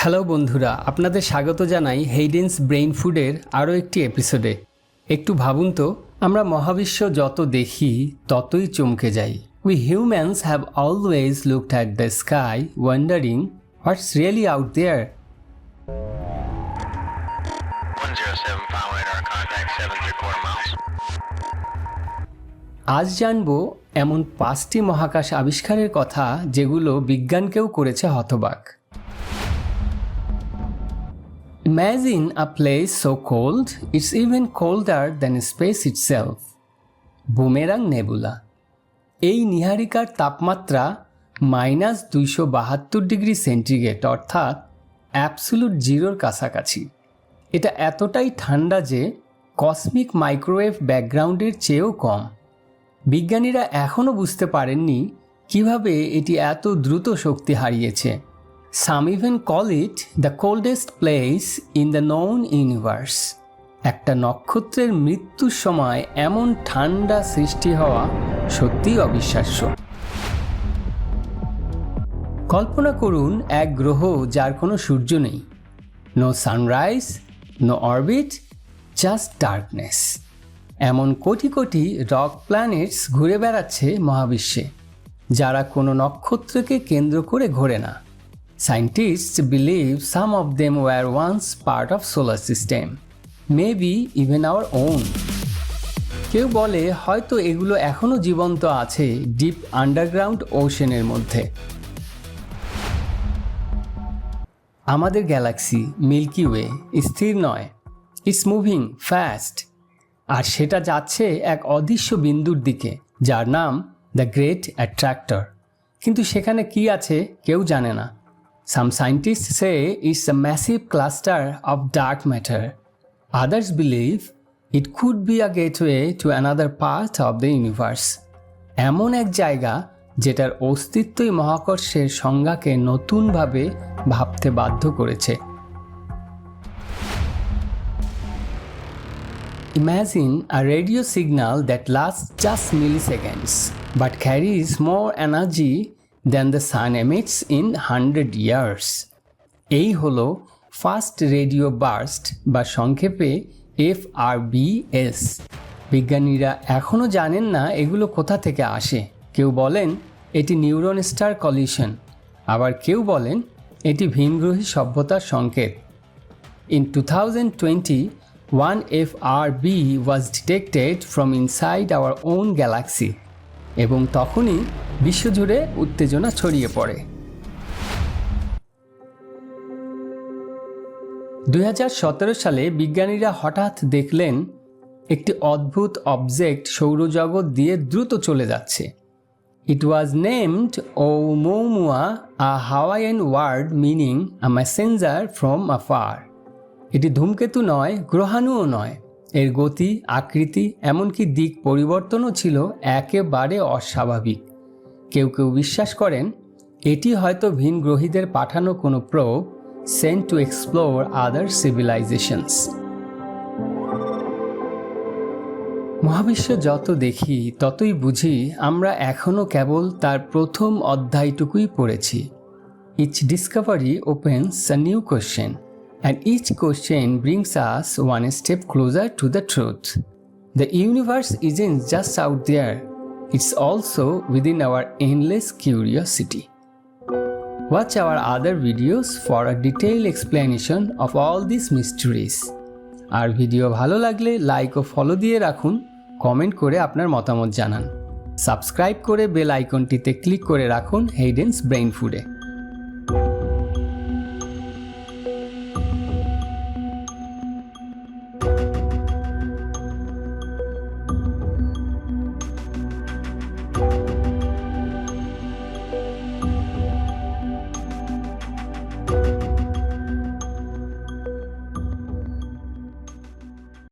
Hello বন্ধুরা আপনাদের স্বাগত জানাই হেইডেন্স ব্রেইন ফুডের আরও একটি এপিসোডে একটু ভাবুন তো আমরা মহাবিশ্ব যত দেখি ততই চমকে যাই। We humans have always looked at the sky wondering what's really out there 107 final radar contact 7 three quarter miles. আজ জানব এমন পাঁচটি মহাকাশ আবিষ্কারের কথা যেগুলো বিজ্ঞানকেও করেছে হতবাক। Imagine a place so cold, it's even colder than space itself. Boomerang nebula এই নিহারিকার তাপমাত্রা মাইনাস দুইশো বাহাত্তর ডিগ্রি সেন্টিগ্রেড অর্থাৎ অ্যাবসুলুট জিরোর কাছাকাছি। এটা এতটাই ঠান্ডা যে কসমিক মাইক্রোওয়েভ ব্যাকগ্রাউন্ডের চেয়েও কম। বিজ্ঞানীরা এখনও বুঝতে পারেননি কীভাবে এটি এত দ্রুত শক্তি হারিয়েছে। Some even call it the coldest place in the known universe একটা নক্ষত্রের মৃত্যুর সময় এমন ঠান্ডা সৃষ্টি হওয়া সত্যিই অবিশ্বাস্য। কল্পনা করুন, এক গ্রহ যার কোনো সূর্য নেই। No sunrise no orbit just darkness এমন কোটি কোটি রক প্ল্যানেটস ঘুরে বেড়াচ্ছে মহাবিশ্বে, যারা কোনো নক্ষত্রকে কেন্দ্র করে ঘোরে না। Scientist believe some of them were once part of solar system maybe even our own কেউ বলে, হয়তো এগুলো এখনও জীবন্ত আছে ডিপ আন্ডারগ্রাউন্ড ওশেনের মধ্যে। আমাদের গ্যালাক্সি মিল্কি ওয়ে স্থির নয় ইটস মুভিং ফাস্ট আর সেটা যাচ্ছে এক অদৃশ্য বিন্দুর দিকে, যার নাম দ্য গ্রেট অ্যাট্রাক্টর কিন্তু সেখানে কি আছে কেউ জানে না। Some scientist say it's a massive cluster of dark matter others believe it could be a gateway to another part of the universe এমন এক জায়গা যেটার অস্তিত্বই মহাকর্ষের সংজ্ঞাকে নতুনভাবে ভাবতে বাধ্য করেছে। Imagine a radio signal that lasts just milliseconds, but carries more energy than the sun emits in 100 years. এই হলো ফার্স্ট রেডিও বার্স্ট বা সংক্ষেপে এফআরবিএস বিজ্ঞানীরা এখনও জানেন না এগুলো কোথা থেকে আসে। কেউ বলেন এটি নিউরন স্টার কলিশন আবার কেউ বলেন এটি ভীমগ্রহী সভ্যতার সংকেত। In 2020, one FRB was detected from inside our own galaxy এবং তখনই বিশ্বজুড়ে উত্তেজনা ছড়িয়ে পড়ে। দুই হাজার সতেরো সালে বিজ্ঞানীরা হঠাৎ দেখলেন, একটি অদ্ভুত অবজেক্ট সৌরজগৎ দিয়ে দ্রুত চলে যাচ্ছে। It was named Oumuamua a Hawaiian word meaning a messenger from afar এটি ধূমকেতু নয়, গ্রহাণুও নয়। এর গতি, আকৃতি, এমনকি দিক পরিবর্তনও ছিল একেবারে অস্বাভাবিক। কেউ কেউ বিশ্বাস করেন, এটি হয়তো ভিন গ্রহীদের পাঠানো কোনো probe sent to explore other civilisations মহাবিশ্ব যত দেখি, ততই বুঝি আমরা এখনও কেবল তার প্রথম অধ্যায়টুকুই পড়েছি। Each discovery opens a new question and each question brings us one step closer to the truth. The universe isn't just out there, it's also within our endless curiosity. Watch our other videos for a detailed explanation of all these mysteries. আর video ভালো লাগলে like ও follow দিয়ে রাখুন comment করে আপনার মতামত জানান subscribe করে বেল আইকনটিতে ক্লিক করে রাখুন হেইডেন্স ব্রেইন ফুডে